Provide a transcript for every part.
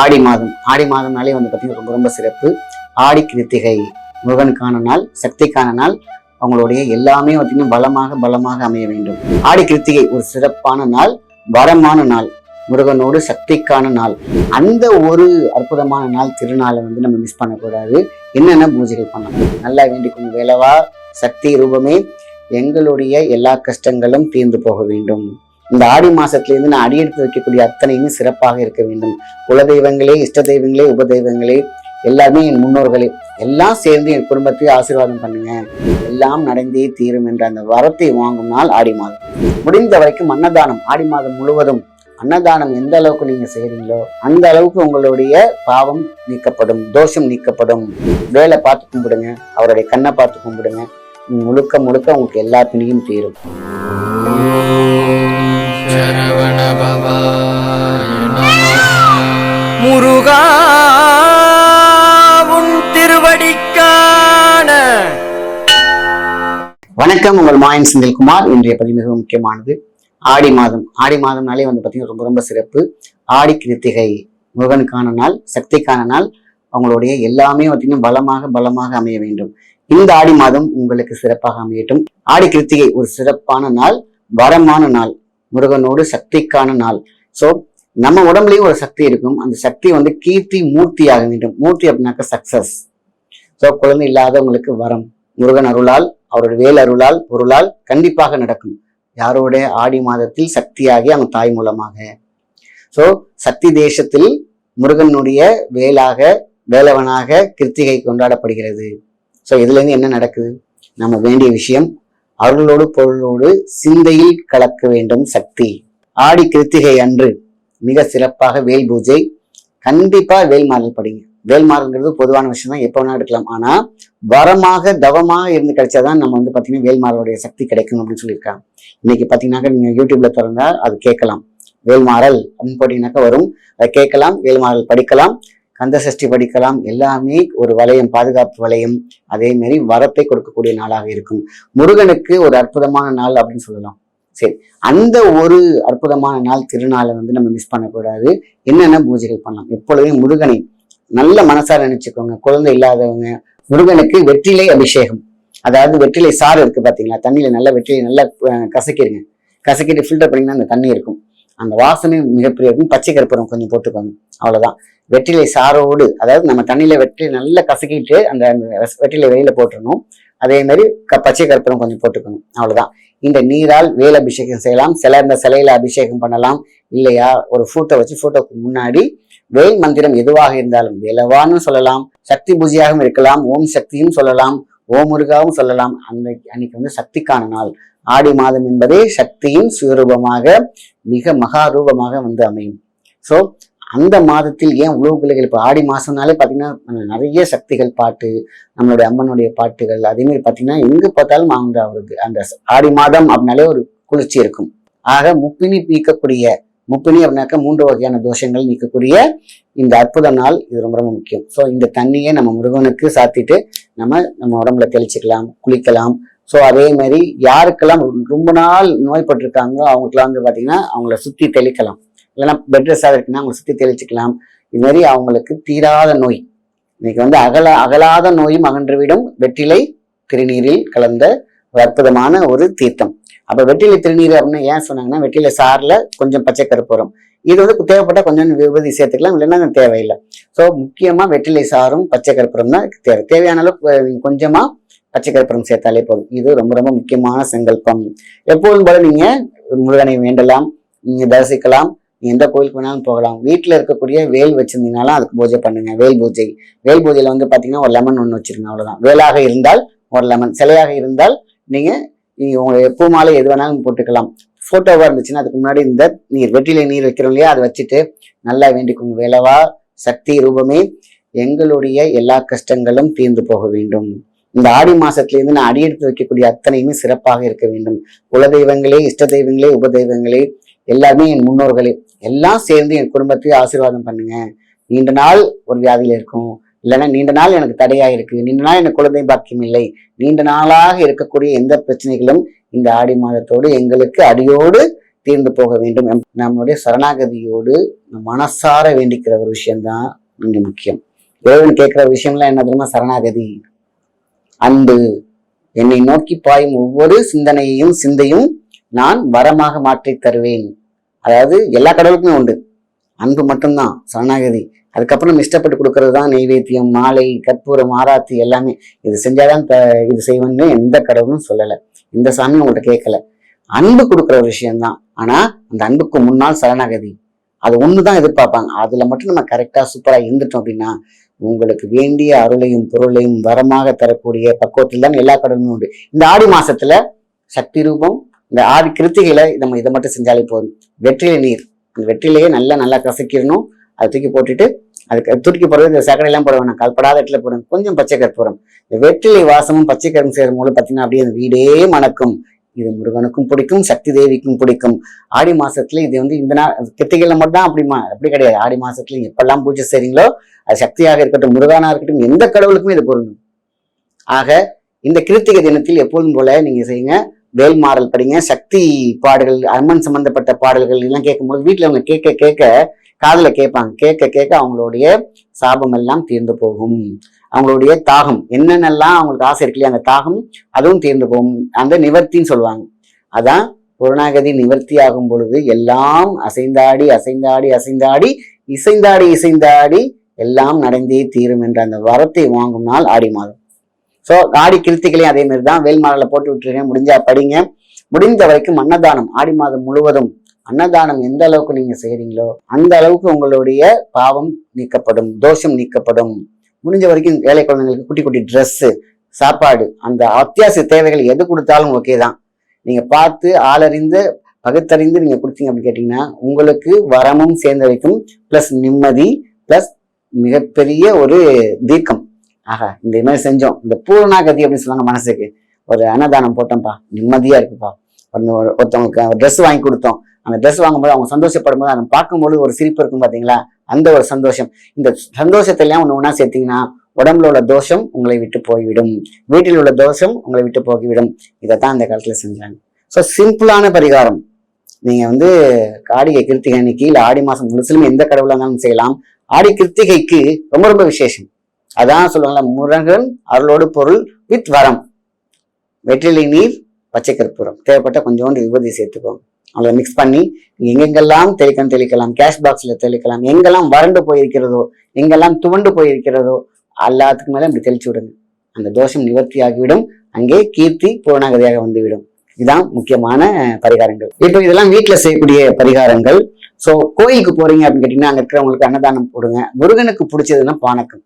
ஆடி மாதம். ஆடி மாதம்னாலே வந்து பார்த்தீங்கன்னா ரொம்ப ரொம்ப சிறப்பு. ஆடி கிருத்திகை. முருகனுக்கான நாள் சக்திக்கான நாள். அவங்களுடைய எல்லாமே பார்த்தீங்கன்னா பலமாக பலமாக அமைய வேண்டும். ஆடி கிருத்திகை ஒரு சிறப்பான நாள் வரமான நாள். முருகனோடு சக்திக்கான நாள். அந்த ஒரு அற்புதமான நாள் திருநாளை வந்து நம்ம மிஸ் பண்ணக்கூடாது. என்னென்ன பூஜைகள் பண்ணலாம்? நல்லா வேண்டிக்கும் வேலவா சக்தி ரூபமே எங்களுடைய எல்லா கஷ்டங்களும் தீர்ந்து போக வேண்டும். இந்த ஆடி மாசத்திலிருந்து நான் அடியெடுத்து வைக்கக்கூடிய அத்தனையுமே சிறப்பாக இருக்க வேண்டும். குலதெய்வங்களே இஷ்ட தெய்வங்களே உப தெய்வங்களே எல்லாருமே என் முன்னோர்களே எல்லாம் சேர்ந்து என் குடும்பத்தை ஆசீர்வாதம் பண்ணுங்க. எல்லாம் நடந்தே தீரும் என்ற அந்த வரத்தை வாங்கும் நாள் ஆடி மாதம். முடிந்த வரைக்கும் அன்னதானம் ஆடி மாதம் முழுவதும் அன்னதானம் எந்த அளவுக்கு நீங்க செய்யறீங்களோ அந்த அளவுக்கு உங்களுடைய பாவம் நீக்கப்படும் தோஷம் நீக்கப்படும். வேலை பார்த்து கும்பிடுங்க அவருடைய கண்ணை பார்த்து கும்பிடுங்க. முழுக்க முழுக்க உங்களுக்கு எல்லா பிணியும் தீரும். முருகா உன் திருவடிக்கான. வணக்கம் உங்கள் மாயன் செந்தில்குமார். இன்றைய பதிவு மிகவும் முக்கியமானது. ஆடி மாதம். ஆடி மாதம்னாலே வந்து பார்த்தீங்கன்னா ரொம்ப ரொம்ப சிறப்பு. ஆடி கிருத்திகை. முருகனுக்கான நாள் சக்திக்கான நாள். அவங்களுடைய எல்லாமே பார்த்தீங்கன்னா பலமாக பலமாக அமைய வேண்டும். இந்த ஆடி மாதம் உங்களுக்கு சிறப்பாக அமையட்டும். ஆடி கிருத்திகை ஒரு சிறப்பான நாள் வரமான நாள். முருகனோடு சக்திக்கான நாள். ஸோ நம்ம உடம்புலயும் ஒரு சக்தி இருக்கும். அந்த சக்தி வந்து கீர்த்தி மூர்த்தி ஆக வேண்டும். மூர்த்தி அப்படின்னாக்க சக்சஸ் ஸோ குழந்தை இல்லாதவங்களுக்கு வரம். முருகன் அருளால் அவருடைய வேல் அருளால் பொருளால் கண்டிப்பாக நடக்கும். யாரோட ஆடி மாதத்தில் சக்தியாகி அவங்க தாய் மூலமாக? ஸோ சக்தி தேசத்தில் முருகனுடைய வேலாக வேலவனாக கிருத்திகை கொண்டாடப்படுகிறது. ஸோ இதுல இருந்து என்ன நடக்குது? நம்ம வேண்டிய விஷயம் அருளோடு பொருளோடு சிந்தையில் கலக்க வேண்டும் சக்தி. ஆடி கிருத்திகை அன்று மிக சிறப்பாக வேல் பூஜை. கண்டிப்பா வேல்மாறல் படிங்க. வேல்மாறல்ங்கிறது பொதுவான விஷயம் தான் எப்போ வேணா எடுக்கலாம். ஆனா வரமாக தவமாக இருந்து கிடைச்சாதான் நம்ம வந்து பாத்தீங்கன்னா வேல்மாறலுடைய சக்தி கிடைக்கும் அப்படின்னு சொல்லியிருக்காங்க. இன்னைக்கு பாத்தீங்கன்னாக்கா நீங்க யூடியூப்ல திறந்தா அது கேட்கலாம். வேல்மாறல் அப்படின்னு போட்டீங்கன்னாக்கா வரும். அதை கேட்கலாம் வேல்மாறல் படிக்கலாம். கந்த சஷ்டி படிக்கலாம். எல்லாமே ஒரு வளையம் பாதுகாப்பு வளையம். அதே மாதிரி வரத்தை கொடுக்கக்கூடிய நாளாக இருக்கும். முருகனுக்கு ஒரு அற்புதமான நாள் அப்படின்னு சொல்லலாம். சரி அந்த ஒரு அற்புதமான நாள் திருநாளை வந்து நம்ம மிஸ் பண்ணக்கூடாது. என்னென்ன பூஜைகள் பண்ணலாம்? எப்பொழுதும் முருகனை நல்ல மனசார நினைச்சுக்கோங்க. குழந்தை இல்லாதவங்க முருகனுக்கு வெற்றிலை அபிஷேகம். அதாவது வெற்றிலை சாறு இருக்கு பாத்தீங்களா? தண்ணியில நல்ல வெற்றிலை நல்லா கசக்கிடுங்க கசக்கிட்டு ஃபில்டர் பண்ணிங்கன்னா அந்த தண்ணி இருக்கும். அந்த வாசனை மிகப்பெரிய இருக்கும் பச்சை கற்பூரம் கொஞ்சம் போட்டுக்கோங்க. அவ்வளோதான் வெற்றிலை சாரோடு அதாவது நம்ம தண்ணியில் வெற்றிலை நல்லா கசக்கிட்டு அந்த வெற்றிலை வெளியில் போட்டுடணும் அதே மாதிரி க பச்சை கற்பூரம் கொஞ்சம் போட்டுக்கணும். அவ்வளோதான் இந்த நீரால் வேல் அபிஷேகம் செய்யலாம். சில இந்த சிலையில அபிஷேகம் பண்ணலாம். இல்லையா? ஒரு ஃபோட்டோ வச்சு ஃபோட்டோக்கு முன்னாடி வேல் மந்திரம் எதுவாக இருந்தாலும் வேலவான்னு சொல்லலாம். சக்தி பூஜையாகவும் இருக்கலாம். ஓம் சக்தியும் சொல்லலாம். ஓம் முருகாவும் சொல்லலாம். அந்த அன்னைக்கு வந்து சக்திக்கான நாள். ஆடி மாதம் என்பதே சக்தியின் சுயரூபமாக மிக மகா ரூபமாக வந்து அமையும். ஸோ அந்த மாதத்தில் ஏன் உழவு பிள்ளைகள் இப்போ ஆடி மாசம்னாலே பார்த்தீங்கன்னா நிறைய சக்திகள் பாட்டு நம்மளுடைய அம்மனுடைய பாட்டுகள் அதே மாதிரி பார்த்தீங்கன்னா எங்கு பார்த்தாலும் அவங்க அவருக்கு அந்த ஆடி மாதம் அப்படின்னாலே ஒரு குளிர்ச்சி இருக்கும். ஆக முப்பினி நீக்கக்கூடிய முப்பினி அப்படின்னாக்க மூன்று வகையான தோஷங்கள் நீக்கக்கூடிய இந்த அற்புத நாள் இது ரொம்ப ரொம்ப முக்கியம். ஸோ இந்த தண்ணியை நம்ம முருகனுக்கு சாத்திட்டு நம்ம நம்ம உடம்புல தெளிச்சுக்கலாம் குளிக்கலாம் ஸோ அதே மாதிரி யாருக்கெல்லாம் ரொம்ப நாள் நோய்பட்டிருக்காங்களோ அவங்களுக்குலாம் வந்து பார்த்தீங்கன்னா அவங்கள சுற்றி தெளிக்கலாம். இல்லைன்னா பெட் ரெஸ்டாக இருக்குன்னா அவங்களை சுற்றி தெளிச்சுக்கலாம். இது மாதிரி அவங்களுக்கு தீராத நோய். இன்னைக்கு வந்து அகல அகலாத நோயும் அகன்றுவிடும். வெற்றிலை திருநீரில் கலந்த ஒரு அற்புதமான ஒரு தீர்த்தம். அப்போ வெற்றிலை திருநீர் அப்படின்னு ஏன் சொன்னாங்கன்னா வெற்றிலை சாரில் கொஞ்சம் பச்சை கருப்பூரம் இது வந்து தேவைப்பட்ட கொஞ்சம் விபதி சேர்த்துக்கலாம் இல்லைன்னா தேவையில்லை. ஸோ முக்கியமாக வெற்றிலை சாரும் பச்சை கருப்பூரம் தான் தேவை. தேவையான அளவுக்கு கொஞ்சமாக கொஞ்சமா சேர்த்தாலே போதும். இது ரொம்ப ரொம்ப முக்கியமான சங்கல்பம். எப்போதும் போல நீங்க முருகனை வேண்டலாம் நீங்க தரிசிக்கலாம் எந்த கோயிலுக்கு வேணாலும் போகலாம். வீட்டில் இருக்கக்கூடிய வேல் வச்சிருந்தீங்கனாலும் அதுக்கு பூஜை பண்ணுங்க. வேல் பூஜை. வேல் பூஜையில வந்து பார்த்தீங்கன்னா ஒரு லெமன் ஒன்று வச்சிருங்க அவ்வளோதான் வேலாக இருந்தால் ஒரு லெமன் சிலையாக இருந்தால் நீங்கள் நீங்க உங்க பூ மாலை எது வேணாலும் போட்டுக்கலாம். ஃபோட்டோவாக இருந்துச்சுன்னா அதுக்கு முன்னாடி இந்த நீர் வெற்றிலை நீர் வைக்கிறோம் இல்லையா? அதை வச்சுட்டு நல்லா வேண்டிக்கோங்க. வேலவா சக்தி ரூபமே எங்களுடைய எல்லா கஷ்டங்களும் தீர்ந்து போக வேண்டும். இந்த ஆடி மாசத்திலிருந்து நான் அடியெடுத்து வைக்கக்கூடிய அத்தனையுமே சிறப்பாக இருக்க வேண்டும். குலதெய்வங்களே இஷ்ட தெய்வங்களே உபதெய்வங்களே எல்லாருமே என் முன்னோர்களே எல்லாம் சேர்ந்து என் குடும்பத்தையும் ஆசீர்வாதம் பண்ணுங்க. நீண்ட நாள் ஒரு வியாதியில் இருக்கும். இல்லைன்னா நீண்ட நாள் எனக்கு தடையா இருக்கு. நீண்ட நாள் எனக்கு குழந்தை பாக்கியம் இல்லை. நீண்ட நாளாக இருக்கக்கூடிய எந்த பிரச்சனைகளும் இந்த ஆடி மாதத்தோடு எங்களுக்கு அடியோடு தீர்ந்து போக வேண்டும். எம்- நம்மளுடைய சரணாகதியோடு மனசார வேண்டிக்கிற ஒரு விஷயம்தான் இங்கே முக்கியம். இறைவன் கேட்குற விஷயம்லாம் என்ன தெரியுமா? சரணாகதி. அன்பு. என்னை நோக்கி பாயும் ஒவ்வொரு சிந்தனையையும் சிந்தையும் நான் வரமாக மாற்றி தருவேன். அதாவது எல்லா கடவுளுக்குமே உண்டு. அன்பு மட்டும்தான் சரணாகதி. அதுக்கப்புறம் இஷ்டப்பட்டு கொடுக்கறது தான் நெய்வேத்தியம் மாலை கற்பூரம் ஆராத்தி எல்லாமே. இது செஞ்சாதான் த- இது செய்வேன்னு எந்த கடவுளும் சொல்லலை. இந்த சாமி உங்கள்கிட்ட கேட்கல. அன்பு கொடுக்குற ஒரு விஷயம்தான். ஆனா அந்த அன்புக்கு முன்னால் சரணாகதி. அது ஒன்று தான் எதிர்பார்ப்பாங்க. அதில் மட்டும் நம்ம கரெக்டாக சூப்பராக இருந்துட்டோம் அப்படின்னா உங்களுக்கு வேண்டிய அருளையும் பொருளையும் வரமாக தரக்கூடிய பக்குவத்தில் தான் எல்லா கடவுளும் உண்டு. இந்த ஆடி மாசத்துல சக்தி ரூபம் இந்த ஆடி கிருத்திகையில நம்ம இதை மட்டும் செஞ்சாலே போதும். வெற்றிலை நீர். அந்த வெற்றிலையே நல்லா நல்லா கசக்கிடணும். அதை தூக்கி போட்டுட்டு அதுக்கு தூக்கி போடுறது இந்த சக்கரையெல்லாம் போட வேணாம். கல்படாத இடத்துல போடணும் கொஞ்சம் பச்சை கற்பூரம். இந்த வெற்றிலை வாசமும் பச்சை கரும் சேரும் போது பார்த்தீங்கன்னா அப்படியே அந்த வீடே மணக்கும். இது முருகனுக்கும் பிடிக்கும் சக்தி தேவிக்கும் பிடிக்கும். ஆடி மாசத்துல இது வந்து இந்த நாள் கிருத்திகையில மட்டும் அப்படிமா? அப்படி கிடையாது. ஆடி மாசத்துல எப்பெல்லாம் பூஜை செய்றீங்களோ அது சக்தியாக இருக்கட்டும் முருகனா இருக்கட்டும் எந்த கடவுளுக்குமே இது பொருந்தும். ஆக இந்த கிருத்திகை தினத்தில் எப்பொழுதும் போல நீங்க செய்யுங்க. வேல் மாறல் படிங்க. சக்தி பாடல்கள் அம்மன் சம்பந்தப்பட்ட பாடல்கள் எல்லாம் கேட்கும்போது வீட்டுல அவங்க கேட்க கேட்க காதுல கேட்பாங்க. கேட்க கேட்க அவங்களுடைய சாபம் எல்லாம் தீர்ந்து போகும். அவங்களுடைய தாகம். என்னென்னலாம் அவங்களுக்கு ஆசை இருக்கு இல்லையா? அந்த தாகம் அதுவும் தீர்ந்து போகும். அந்த நிவர்த்தின்னு சொல்லுவாங்க. அதான் புறநாகதி நிவர்த்தி ஆகும் பொழுது எல்லாம் அசைந்தாடி அசைந்தாடி அசைந்தாடி இசைந்தாடி இசைந்தாடி எல்லாம் நடந்தே தீரும் என்ற அந்த வரத்தை வாங்கும் நாள் ஆடி மாதம். ஸோ ஆடி கிருத்திகளையும் அதே மாதிரி தான் வேல்மாரில் போட்டு விட்டுருங்க. முடிஞ்சா படிங்க. முடிந்த வரைக்கும் அன்னதானம். ஆடி மாதம் முழுவதும் அன்னதானம் எந்த அளவுக்கு நீங்க செய்றீங்களோ அந்த அளவுக்கு உங்களுடைய பாவம் நீக்கப்படும் தோஷம் நீக்கப்படும். முடிஞ்ச வரைக்கும் ஏழை குழந்தைங்களுக்கு குட்டி குட்டி ட்ரெஸ்ஸு சாப்பாடு அந்த அத்தியாவசிய தேவைகள் எது கொடுத்தாலும் ஓகே தான். நீங்கள் பார்த்து ஆளறிந்து பகுத்தறிந்து நீங்கள் கொடுத்தீங்க அப்படின்னு கேட்டிங்கன்னா உங்களுக்கு வரமும் சேர்ந்து வைக்கும் ப்ளஸ் நிம்மதி ப்ளஸ் மிகப்பெரிய ஒரு தீர்க்கம். ஆஹா இந்த மாதிரி செஞ்சோம். இந்த பூர்ணாகதி அப்படின்னு சொல்லுவாங்க மனசுக்கு. ஒரு அன்னதானம் போட்டோம்ப்பா. நிம்மதியா இருக்குப்பா. ஒரு- ஒருத்தவங்களுக்கு ட்ரெஸ் வாங்கி கொடுத்தோம். அந்த ட்ரெஸ் வாங்கும்போது அவங்க சந்தோஷப்படும் போது அதை பார்க்கும்போது ஒரு சிரிப்பு இருக்கும் பார்த்தீங்களா அந்த ஒரு சந்தோஷம். இந்த சந்தோஷத்தை எல்லாம் ஒன்று ஒன்றா சேர்த்தீங்கன்னா உடம்புல உள்ள தோஷம் உங்களை விட்டு போய்விடும். வீட்டில் உள்ள தோஷம் உங்களை விட்டு போய்விடும் இதைத்தான் அந்த காலத்தில் செஞ்சாங்க. ஸோ சிம்பிளான பரிகாரம். நீங்க வந்து ஆடிகை கிருத்திகை அன்னைக்கு ஆடி மாதம் முழுசிலும் எந்த கடவுளாக இருந்தாலும் செய்யலாம். ஆடி கிருத்திகைக்கு ரொம்ப ரொம்ப விசேஷம். அதான் சொல்லுவாங்கல்ல முருகன் அருளோடு பொருள் வித் வரம். வெற்றிலை நீர் பச்சை கற்பூரம் தேவைப்பட்ட கொஞ்சோண்டு விபதி சேர்த்துக்கோங்க. அதை மிக்ஸ் பண்ணி எங்கெங்கெல்லாம் தெளிக்கலாம் தெளிக்கலாம் கேஷ் பாக்ஸ்ல தெளிக்கலாம் எங்கெல்லாம் வறண்டு போயிருக்கிறதோ எங்கெல்லாம் துவண்டு போயிருக்கிறதோ எல்லாத்துக்கு மேல இப்படி தெளிச்சு விடுங்க. அந்த தோஷம் நிவர்த்தி ஆகிவிடும். அங்கே கீர்த்தி பூரணாகதியாக வந்துவிடும். இதுதான் முக்கியமான பரிகாரங்கள். இப்போ இதெல்லாம் வீட்டில் செய்யக்கூடிய பரிகாரங்கள். சோ கோயிலுக்கு போறீங்க அப்படின்னு கேட்டிங்கன்னா அங்க இருக்கிறவங்களுக்கு அன்னதானம் போடுங்க. முருகனுக்கு பிடிச்சதுன்னா பானக்கம்.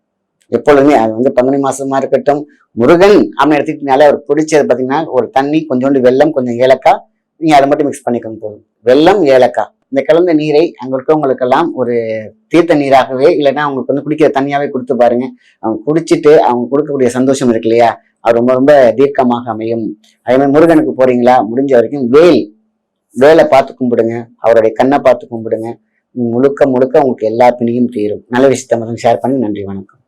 எப்பொழுதுமே அது வந்து பங்குனி மாசமா இருக்கட்டும் முருகன் அவன் எடுத்துக்கிட்டனால அவர் பிடிச்சது பாத்தீங்கன்னா ஒரு தண்ணி கொஞ்சோண்டு வெள்ளம் கொஞ்சம் ஏலக்காய் நீங்கள் அதை மட்டும் மிக்ஸ் பண்ணிக்கணும் போதும். வெள்ளம் ஏலக்காய். இந்த கலந்த நீரை அங்கே இருக்கவங்களுக்கெல்லாம் ஒரு தீர்த்த நீராகவே இல்லைன்னா அவங்களுக்கு வந்து குடிக்கிற தனியாகவே கொடுத்து பாருங்க. அவங்க குடிச்சிட்டு அவங்க கொடுக்கக்கூடிய சந்தோஷம் இருக்கு இல்லையா? அது ரொம்ப ரொம்ப தீர்க்கமாக அமையும். அதே மாதிரி முருகனுக்கு போறீங்களா? முடிஞ்ச வரைக்கும் வேல் வேலை பார்த்து கும்பிடுங்க. அவருடைய கண்ணை பார்த்து கும்பிடுங்க. முழுக்க முழுக்க உங்களுக்கு எல்லா பிணியும் தீரும். நல்ல விஷயத்த மட்டும் ஷேர் பண்ணி நன்றி வணக்கம்.